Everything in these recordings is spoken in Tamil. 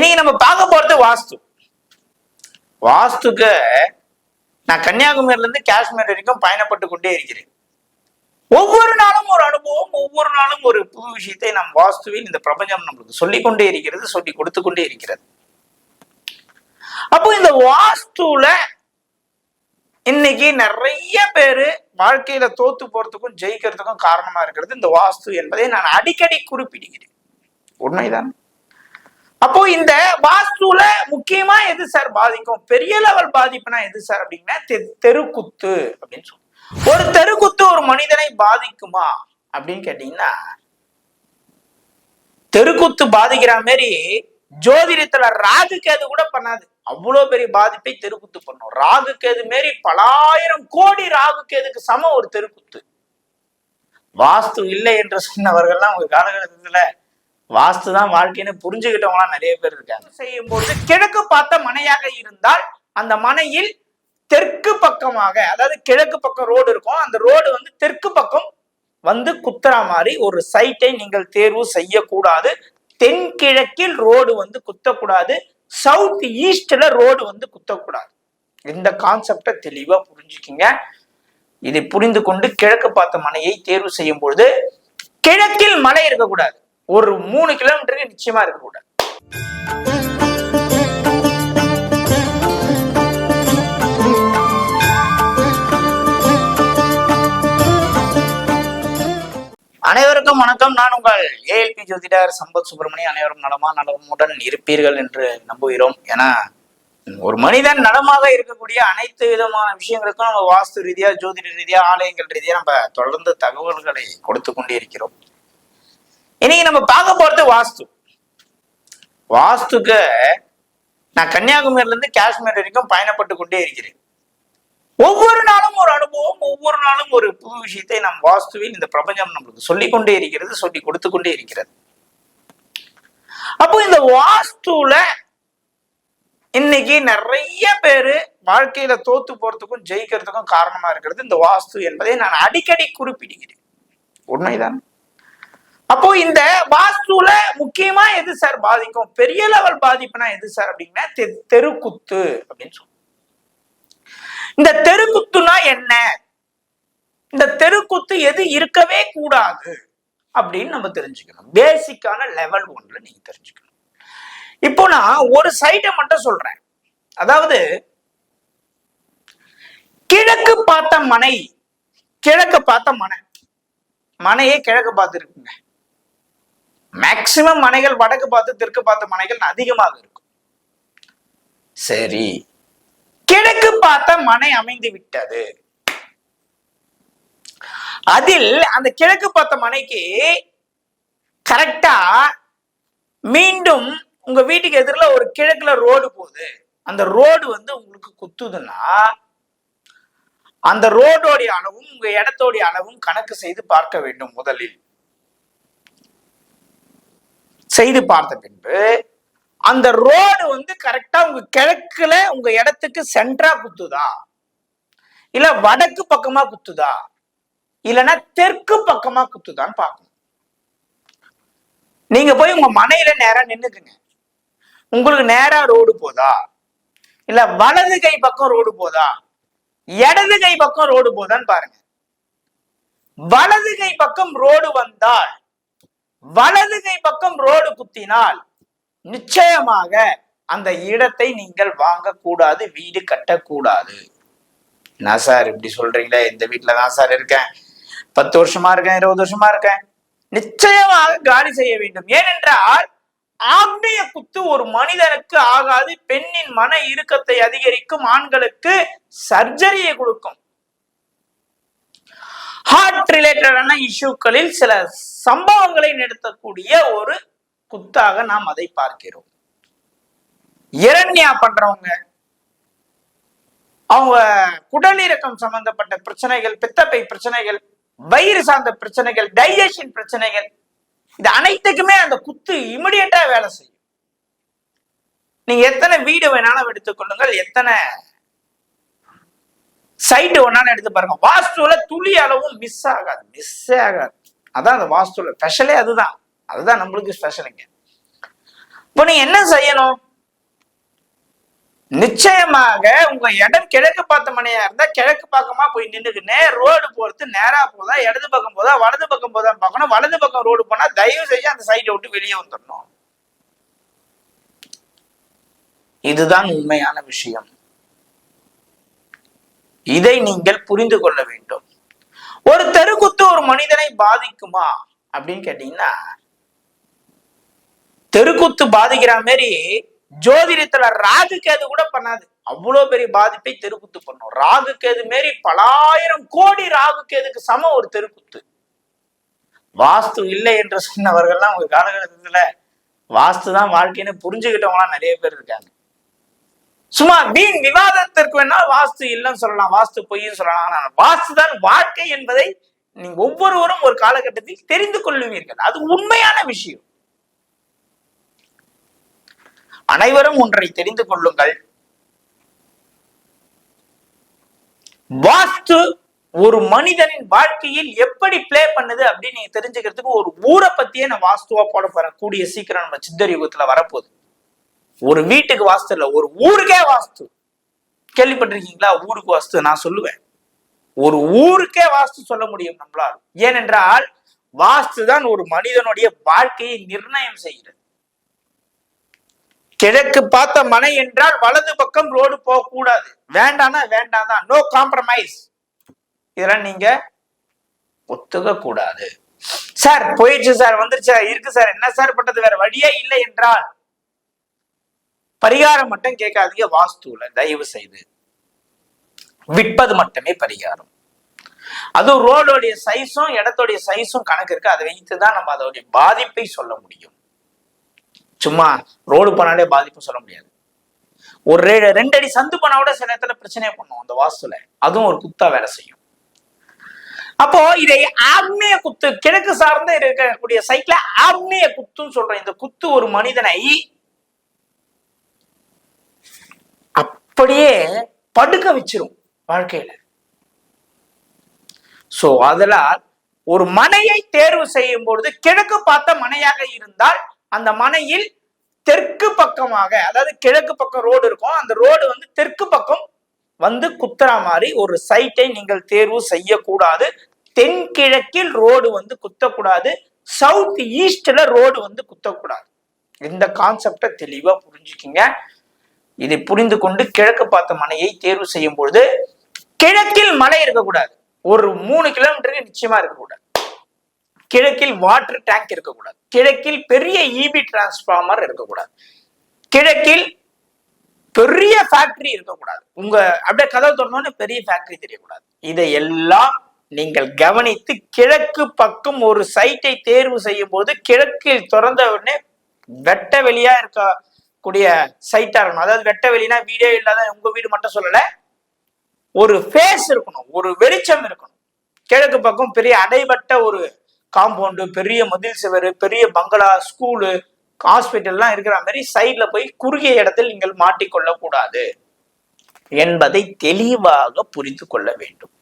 இன்னைக்கு நம்ம பார்க்க போறது வாஸ்து. வாஸ்துக்கு நான் கன்னியாகுமரியில இருந்து காஷ்மீர் வரைக்கும் பயணப்பட்டு கொண்டே இருக்கிறேன். ஒவ்வொரு நாளும் ஒரு அனுபவம் ஒவ்வொரு நாளும் ஒரு புது விஷயத்தை நம் வாஸ்துவில் இந்த பிரபஞ்சம் நம்மளுக்கு சொல்லிக் கொண்டே இருக்கிறது சொல்லி கொடுத்து கொண்டே இருக்கிறது. அப்போ இந்த வாஸ்துல இன்னைக்கு நிறைய பேரு வாழ்க்கையில தோத்து போறதுக்கும் ஜெயிக்கிறதுக்கும் காரணமா இருக்கிறது இந்த வாஸ்து என்பதை நான் அடிக்கடி குறிப்பிடுகிறேன். உண்மைதான்? அப்போ இந்த வாஸ்துல முக்கியமா எது சார் பாதிக்கும்? பெரிய லெவல் பாதிப்புனா எது சார் அப்படின்னா தெருக்குத்து அப்படின்னு சொல்லுவோம் ஒரு தெருக்குத்து ஒரு மனிதனை பாதிக்குமா அப்படின்னு கேட்டீங்கன்னா தெருக்குத்து பாதிக்கிற மாதிரி ஜோதிடத்துல ராகு கேது கூட பண்ணாது. அவ்வளவு பெரிய பாதிப்பை தெருக்குத்து பண்ணும். ராகு கேது மாரி பலாயிரம் கோடி ராகு கேதுக்கு சம ஒரு தெருக்குத்து. வாஸ்து இல்லை என்று சொன்னவர்கள்லாம் ஒரு காலகட்டத்துல வாஸ்து தான் வாழ்க்கைன்னு புரிஞ்சுக்கிட்டவங்களாம் நிறைய பேர் இருக்காங்க. செய்யும்போது கிழக்கு பார்த்த மனையாக இருந்தால் அந்த மனையில் தெற்கு பக்கமாக அதாவது கிழக்கு பக்கம் ரோடு இருக்கும். அந்த ரோடு வந்து தெற்கு பக்கம் வந்து குத்துற மாதிரி ஒரு சைட்டை நீங்கள் தேர்வு செய்யக்கூடாது. தென்கிழக்கில் ரோடு வந்து குத்தக்கூடாது. சவுத் ஈஸ்ட்ல ரோடு வந்து குத்தக்கூடாது. இந்த கான்செப்டை தெளிவா புரிஞ்சுக்கிங்க. இதை புரிந்து கொண்டு கிழக்கு பார்த்த மனையை தேர்வு செய்யும் பொழுது கிழக்கில் மலை இருக்கக்கூடாது. ஒரு மூணு கிலோமீட்டருக்கு நிச்சயமா இருக்கக்கூடாது அனைவருக்கும் வணக்கம். நான் உங்கள் ஏஎல்பி ஜோதிடர் சம்பத் சுப்பிரமணியம் அனைவரும் நலமா நலமுடன் இருப்பீர்கள் என்று நம்புகிறோம். ஏன்னா ஒரு மனிதன் நலமாக இருக்கக்கூடிய அனைத்து விதமான விஷயங்களுக்கும் நம்ம வாஸ்து ரீதியா ஜோதிட ரீதியா ஆலயங்கள் ரீதியா நம்ம தொடர்ந்து தகவல்களை கொடுத்து கொண்டே இருக்கிறோம். இன்னைக்கு நம்ம பார்க்க போறது வாஸ்து. வாஸ்துக்கு நான் கன்னியாகுமரியில இருந்து காஷ்மீர் வரைக்கும் பயணப்பட்டு கொண்டே இருக்கிறேன். ஒவ்வொரு நாளும் ஒரு அனுபவம் ஒவ்வொரு நாளும் ஒரு புது விஷயத்தை நம் வாஸ்துவில் இந்த பிரபஞ்சம் நம்மளுக்கு சொல்லிக்கொண்டே இருக்கிறது சொல்லி கொடுத்து கொண்டே இருக்கிறது. அப்போ இந்த வாஸ்துல இன்னைக்கு நிறைய பேரு வாழ்க்கையில தோத்து போறதுக்கும் ஜெயிக்கிறதுக்கும் காரணமா இருக்கிறது இந்த வாஸ்து என்பதை நான் அடிக்கடி குறிப்பிடுகிறேன். உண்மைதான்? அப்போ இந்த வாஸ்துல முக்கியமா எது சார் பாதிக்கும்? பெரிய லெவல் பாதிப்புனா எது சார் அப்படின்னா தெருக்குத்து அப்படின்னு சொல்லுவோம் இந்த தெருக்குத்துனா என்ன? இந்த தெருக்குத்து எது இருக்கவே கூடாது அப்படின்னு நம்ம தெரிஞ்சுக்கணும். பேசிக்கான லெவல் ஒன்ல நீங்க தெரிஞ்சுக்கணும். இப்போ நான் ஒரு சைட்டை மட்டும் சொல்றேன். அதாவது கிழக்கு பார்த்த மனை கிழக்கு பார்த்த மனை. மனையே கிழக்கு பார்த்துருக்குங்க. மேக்சிமம் மனைகள் வடக்கு பார்த்து தெற்கு பார்த்த மனைகள் அதிகமாக இருக்கும். சரி. கிழக்கு பார்த்த மனை அமைந்து விட்டது. அதில் அந்த கிழக்கு பார்த்த மனைக்கு கரெக்டா மீண்டும் உங்க வீட்டுக்கு எதிரில் ஒரு கிழக்குல ரோடு போகுது. அந்த ரோடு வந்து உங்களுக்கு குத்துதுன்னா அந்த ரோடோடைய அளவும் உங்க இடத்தோடைய அளவும் கணக்கு செய்து பார்க்க வேண்டும் முதலில். செய்து பார்த்த பின்பு அந்த ரோடு வந்து கரெக்டா உங்க கிழக்குல உங்க இடத்துக்கு சென்ட்ரா குத்துதா? இல்ல வடக்கு பக்கமா குத்துதா? இல்லைன்னா தெற்கு பக்கமா குத்துதான்னு பார்க்கணும். நீங்க போய் உங்க மனையில நேரா நின்னுக்குங்க. உங்களுக்கு நேரா ரோடு போதா? இல்ல வலது கை பக்கம் ரோடு போதா? இடது கை பக்கம் ரோடு போதான்னு பாருங்க. வலது கை பக்கம் ரோடு வந்தால் வலது கை பக்கம் ரோடு குத்தினால் நிச்சயமாக அந்த இடத்தை நீங்கள் வாங்கக்கூடாது வீடு கட்டக்கூடாது. நான் சார் இப்படி சொல்றீங்களே? இந்த வீட்டுல தான் சார் இருக்கேன். பத்து வருஷமா இருக்கேன் இருபது வருஷமா இருக்கேன். நிச்சயமாக காலி செய்ய வேண்டும். ஏனென்றால் ஆக்னிய குத்து ஒரு மனிதனுக்கு ஆகாது. பெண்ணின் மன இறுக்கத்தை அதிகரிக்கும் ஆண்களுக்கு சர்ஜரியை கொடுக்கும். ஹார்ட் ரிலேட்டடான இஷ்யூக்களில் சில சம்பவங்களை நடத்தக்கூடிய ஒரு குத்தாக நாம் அதை பார்க்கிறோம். இரண்யா பண்றவங்க அவங்க குடலிறக்கம் சம்பந்தப்பட்ட பிரச்சனைகள் பித்தப்பை பிரச்சனைகள் வயிறு சார்ந்த பிரச்சனைகள் டைஜஷன் பிரச்சனைகள் இது அனைத்துக்குமே அந்த குத்து இமிடியட்டா வேலை செய்யும். நீங்க எத்தனை வீடு வேணாலும் எடுத்துக்கொள்ளுங்கள் எத்தனை சைட்டு வேணாலும் எடுத்து பாருங்க. வாஸ்துல துளி அளவும் மிஸ் ஆகாது. மிஸ் ஆகாது. அதான் அந்த வாஸ்துல ஸ்பெஷலே அதுதான். அதுதான் நம்மளுக்கு ஸ்பெஷலுங்க இப்போ நீ என்ன செய்யணும்? நிச்சயமாக உங்க இடம் கிழக்கு பார்த்த மனையா இருந்தா கிழக்கு பக்கமா போய் நின்றுக்குன்னு ரோடு போறது நேரா போதா இடது பக்கம் போதா வலது பக்கம் போதா பார்க்கணும். வலது பக்கம் ரோடு போனா தயவு செஞ்சு அந்த சைட்டை விட்டு வெளியே வந்துடணும் இதுதான் உண்மையான விஷயம். இதை நீங்கள் புரிந்து கொள்ள வேண்டும். ஒரு தெருக்குத்து ஒரு மனிதனை பாதிக்குமா? அப்படின்னு கேட்டீங்கன்னா தெருக்குத்து பாதிக்கிற மாதிரி ஜோதிடத்துல ராகு கேது கூட பண்ணாது. அவ்வளவு பெரிய பாதிப்பை தெருக்குத்து பண்ணும். ராகு கேது மாரி பலாயிரம் கோடி ராகு கேதுக்கு சம ஒரு தெருக்குத்து. வாஸ்து இல்லை என்று சொன்னவர்கள்லாம் ஒரு காலகட்டத்துல வாஸ்து தான் வாழ்க்கைன்னு புரிஞ்சுக்கிட்டவங்களாம் நிறைய பேர் இருக்காங்க. சும்மா வீண் விவாதத்திற்கு வேணால் வாஸ்து இல்லைன்னு சொல்லலாம் வாஸ்து பொய்ன்னு சொல்லலாம். ஆனால் வாஸ்து தான் வாழ்க்கை என்பதை நீங்க ஒவ்வொருவரும் ஒரு காலகட்டத்தில் தெரிந்து கொள்ளுவீர்கள். அது உண்மையான விஷயம். அனைவரும் ஒன்றை தெரிந்து கொள்ளுங்கள். வாஸ்து ஒரு மனிதனின் வாழ்க்கையில் எப்படி பிளே பண்ணுது அப்படின்னு நீங்க தெரிஞ்சுக்கிறதுக்கு ஒரு ஊரை பத்தியே நான் வாஸ்துவா போட போறேன். கூடிய சீக்கிரம் நம்ம சித்தர் யுகத்துல வரப்போகுது. ஒரு வீட்டுக்கு வாஸ்து இல்லை ஒரு ஊருக்கே வாஸ்து. கேள்விப்பட்டிருக்கீங்களா? ஊருக்கு வாஸ்து நான் சொல்லுவேன். ஒரு ஊருக்கே வாஸ்து சொல்ல முடியும் நம்மளால். ஏனென்றால் வாஸ்து தான் ஒரு மனிதனுடைய வாழ்க்கையை நிர்ணயம் செய்கிறது. கிழக்கு பார்த்த மனை என்றால் வலது பக்கம் ரோடு போகக்கூடாது. கூடாது வேண்டாம்னா வேண்டாம் தான் நோ காம்ப்ரமைஸ் இதெல்லாம் நீங்க ஒத்துக்க கூடாது சார் போயிடுச்சு சார் வந்துருச்சு? இருக்கு சார் என்ன சார் பண்றது வேற வழியே இல்லை என்றால் பரிகாரம் மட்டும் கேட்காதீங்க வாஸ்துல தயவு செய்து. விற்பது மட்டுமே பரிகாரம். அதுவும் ரோடோடைய சைஸும் இடத்தோடைய சைஸும் கணக்கு இருக்கு. அதை வைத்து தான் நம்ம அதோடைய பாதிப்பை சொல்ல முடியும். சும்மா ரோடு போனாலே பாதிப்பு சொல்ல முடியாது. ஒரு ரெ- ரெண்டு அடி சந்து போனா கூட சில இடத்துல பிரச்சனையே பண்ணும் அந்த வாஸ்துல. அதுவும் ஒரு குத்தா வேலை செய்யும். அப்போ இதை ஆத்மீய குத்து கிழக்கு சார்ந்து இருக்கக்கூடிய சைட்ல ஆத்மீய குத்துன்னு சொல்றேன் இந்த குத்து ஒரு மனிதனை அப்படியே படுக்க வச்சிரும் வாழ்க்கையில. சோ அதனால் ஒரு மனையை தேர்வு செய்யும் பொழுது கிழக்கு பார்த்த மனையாக இருந்தால் அந்த மனையில் தெற்கு பக்கமாக அதாவது கிழக்கு பக்கம் ரோடு இருக்கும். அந்த ரோடு வந்து தெற்கு பக்கம் வந்து குத்துற மாதிரி ஒரு சைட்டை நீங்கள் தேர்வு செய்யக்கூடாது. தென்கிழக்கில் ரோடு வந்து குத்தக்கூடாது. சவுத் ஈஸ்ட்ல ரோடு வந்து குத்தக்கூடாது. இந்த கான்செப்டை தெளிவா புரிஞ்சுக்கிங்க. இதை புரிந்து கொண்டு கிழக்கு பார்த்த மனையை தேர்வு செய்யும் பொழுது கிழக்கில் மலை இருக்கக்கூடாது. ஒரு மூணு கிலோமீட்டருக்கு நிச்சயமா இருக்கக்கூடாது. கிழக்கில் வாட்டர் டேங்க் இருக்கக்கூடாது. கிழக்கில் பெரிய இபி டிரான்ஸ்பார்மர் இருக்கக்கூடாது. கிழக்கில் பெரிய ஃபேக்டரி இருக்கக்கூடாது. உங்க அப்படியே கதவு தொடர்ந்தோன்னு பெரிய ஃபேக்டரி தெரியக்கூடாது. இதை எல்லாம் நீங்கள் கவனித்து கிழக்கு பக்கம் ஒரு சைட்டை தேர்வு செய்யும் போது கிழக்கில் திறந்த உடனே வெட்ட வெளியா கூடிய சைட்டா இருக்கணும். அதாவது வெட்ட வெளினா வீடே இல்லாத உங்க வீடு மட்டும் சொல்லல ஒரு ஃபேஸ் இருக்கணும் ஒரு வெளிச்சம் இருக்கணும். கிழக்கு பக்கம் பெரிய அடைபட்ட ஒரு காம்பவுண்டு பெரிய மதில் சுவர் பெரிய பங்களா ஸ்கூலு ஹாஸ்பிட்டல்லாம் இருக்கிற மாதிரி சைட்ல போய் குறுகிய இடத்தில் நீங்கள் மாட்டிக்கொள்ள கூடாது என்பதை தெளிவாக புரிந்து கொள்ள வேண்டும்.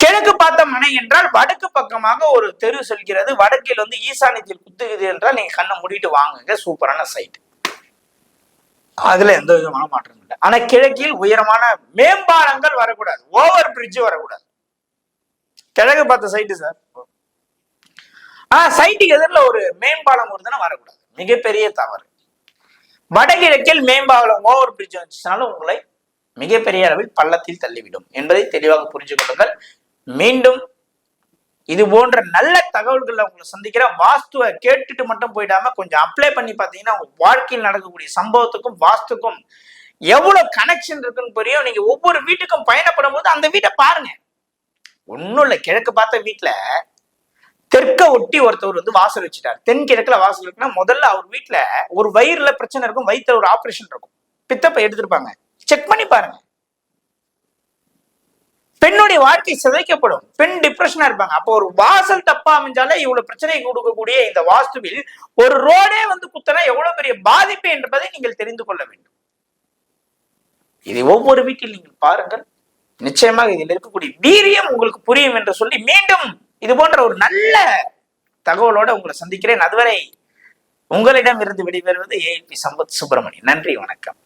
கிழக்கு பார்த்த மனை என்றால் வடக்கு பக்கமாக ஒரு தெரு செல்கிறது. வடக்கில் வந்து ஈசானியத்தில் குத்துகிறது என்றால் நீங்க கண்ணை மூடிட்டு வாங்குங்க சூப்பரான சைட் அதுல எந்த விதமான மாற்றம் இல்லை. ஆனா கிழக்கில் உயரமான மேம்பாலங்கள் வரக்கூடாது. ஓவர் பிரிட்ஜ் வரக்கூடாது. கிழக்கு பார்த்த சைட்டு சார் ஆஹ் சைட்டுக்கு எதிரில் ஒரு மேம்பாலம் வருதுன்னா வரக்கூடாது. மிகப்பெரிய தவறு. வடகிழக்கில் மேம்பாலம் ஓவர் பிரிட்ஜ் வந்துச்சுனாலும் உங்களை மிகப்பெரிய அளவில் பள்ளத்தில் தள்ளிவிடும். என்பதை தெளிவாக புரிஞ்சு கொள்ளுங்கள். மீண்டும் இது போன்ற நல்ல தகவல்களை உங்களை சந்திக்கிற வாஸ்துவை கேட்டுட்டு மட்டும் போயிடாம கொஞ்சம் அப்ளை பண்ணி பார்த்தீங்கன்னா உங்க வாழ்க்கையில் நடக்கக்கூடிய சம்பவத்துக்கும் வாஸ்துக்கும் எவ்வளவு கனெக்ஷன் இருக்குன்னு புரியும். நீங்க ஒவ்வொரு வீட்டுக்கும் பயணப்படும் போது அந்த வீட்டை பாருங்க. ஒண்ணும் இல்லை. கிழக்கு பார்த்த வீட்டில் தெற்க ஒட்டி ஒருத்தவர் வந்து வாசல் வச்சுட்டார். தென்கிழக்குல வாசல் இருக்குன்னா முதல்ல அவர் வீட்டில் ஒரு வயிறுல பிரச்சனை இருக்கும். வயிற்றுல ஒரு ஆப்ரேஷன் இருக்கும். பித்தப்பை எடுத்திருப்பாங்க. செக் பண்ணி பாருங்க. பெண்ணுடைய வாழ்க்கை சிதைக்கப்படும். பெண் டிப்ரெஷனா இருப்பாங்க. அப்போ ஒரு வாசல் தப்பா அமைஞ்சாலே இவ்வளவு பிரச்சனை கொடுக்கக்கூடிய இந்த வாஸ்துவில் ஒரு ரோடே வந்து குத்தனா எவ்வளவு பெரிய பாதிப்பு என்பதை நீங்கள் தெரிந்து கொள்ள வேண்டும். இதை ஒவ்வொரு வீட்டில் நீங்கள் பாருங்கள். நிச்சயமாக இதில் இருக்கக்கூடிய வீரியம் உங்களுக்கு புரியும் என்று சொல்லி மீண்டும் இது போன்ற ஒரு நல்ல தகவலோட உங்களை சந்திக்கிறேன். அதுவரை உங்களிடம் இருந்து விடைபெறுவது ஏபி சம்பத் சுப்பிரமணியன். நன்றி வணக்கம்.